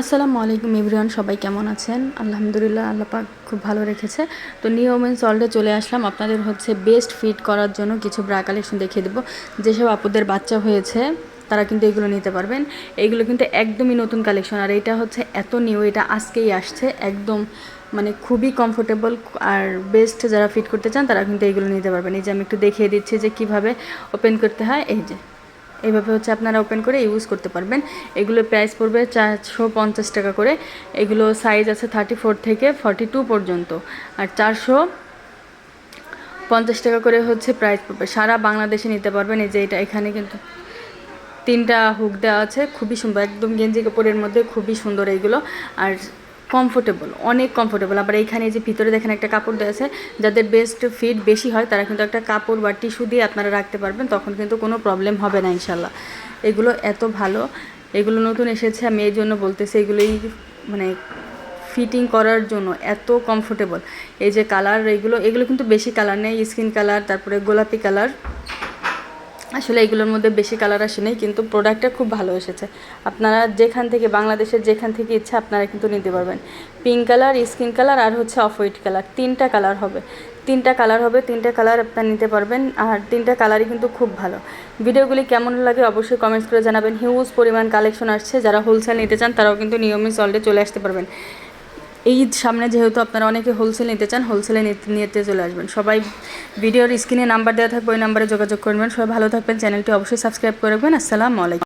আসসালামু আলাইকুম এভরিওয়ান, সবাই কেমন আছেন? আলহামদুলিল্লাহ, আল্লাহ পাক খুব ভালো রেখেছে। তো নিউ ওমেন সল্টে চলে আসলাম। আপনাদের হচ্ছে বেস্ট ফিট করার জন্য কিছু ব্রা কালেকশন দেখিয়ে দেবো। যেসব আপুদের বাচ্চা হয়েছে, তারা কিন্তু এগুলো নিতে পারবেন। এইগুলো কিন্তু একদমই নতুন কালেকশন আর এটা হচ্ছে এত নিউ এটা আজকেই আসছে। একদম মানে খুবই কমফোর্টেবল আর বেস্ট যারা ফিট করতে চান, তারা কিন্তু এইগুলো নিতে পারবেন। এই যে আমি একটু দেখিয়ে দিচ্ছি যে কীভাবে ওপেন করতে হয়। এই যে। এইভাবে হচ্ছে আপনারা ওপেন করে ইউজ করতে পারবেন। এগুলো প্রাইস পড়বে চারশো পঞ্চাশ টাকা করে। এগুলো সাইজ আছে থার্টি ফোর থেকে ফর্টি টু পর্যন্ত। আর চারশো পঞ্চাশ টাকা করে হচ্ছে প্রাইস পড়বে। সারা বাংলাদেশে নিতে পারবেন। এই যে এটা এখানে কিন্তু তিনটা হুক দেওয়া আছে। খুবই সুন্দর। একদম গেঞ্জি কাপড়ের মধ্যে খুবই সুন্দর এইগুলো। আর কমফোর্টেবল অনেক কমফোর্টেবল আবার এইখানে যে ভিতরে দেখেন একটা কাপড় দেওয়া আছে যাদের বেস্ট ফিট বেশি হয়, তারা কিন্তু একটা কাপড় বা টিস্যু দিয়ে আপনারা রাখতে পারবেন, তখন কিন্তু কোনো প্রবলেম হবে না ইনশাল্লাহ এগুলো এত ভালো, এগুলো নতুন এসেছে, আমি এই জন্য বলতেছি, এগুলোই মানে ফিটিং করার জন্য এত কমফোর্টেবল এই যে কালার এগুলো এগুলো কিন্তু বেশি কালার নেই স্কিন কালার তারপরে গোলাপি কালার আসলে এগুলোর মধ্যে বেশি কালার আসেনি কিন্তু প্রোডাক্টটা খুব ভালো এসেছে। আপনারা যেখান থেকে, বাংলাদেশের যেখান থেকে ইচ্ছা আপনারা কিন্তু নিতে পারবেন। পিঙ্ক কালার স্কিন কালার আর হচ্ছে অফ হোয়াইট কালার তিনটা কালার হবে। তিনটা কালার হবে, তিনটা কালার আপনারা নিতে পারবেন, আর তিনটা কালারই কিন্তু খুব ভালো। ভিডিওগুলি কেমন লাগে অবশ্যই কমেন্টস করে জানাবেন। হিউজ পরিমাণ কালেকশন আসছে, যারা হোলসেল নিতে চান তারাও কিন্তু নিয়মিত সল্টে চলে আসতে পারবেন। এই সামনে যেহেতু আপনারা অনেকে হোলসেল নিতে চান হোলসেলে নিতে চলে আসবেন। সবাই ভিডিওর স্ক্রিনে নাম্বার দেওয়া থাকবে, ওই নাম্বারে যোগাযোগ করবেন। সবাই ভালো থাকবেন। চ্যানেলটি অবশ্যই সাবস্ক্রাইব করে রাখবেন। আসসালামু আলাইকুম।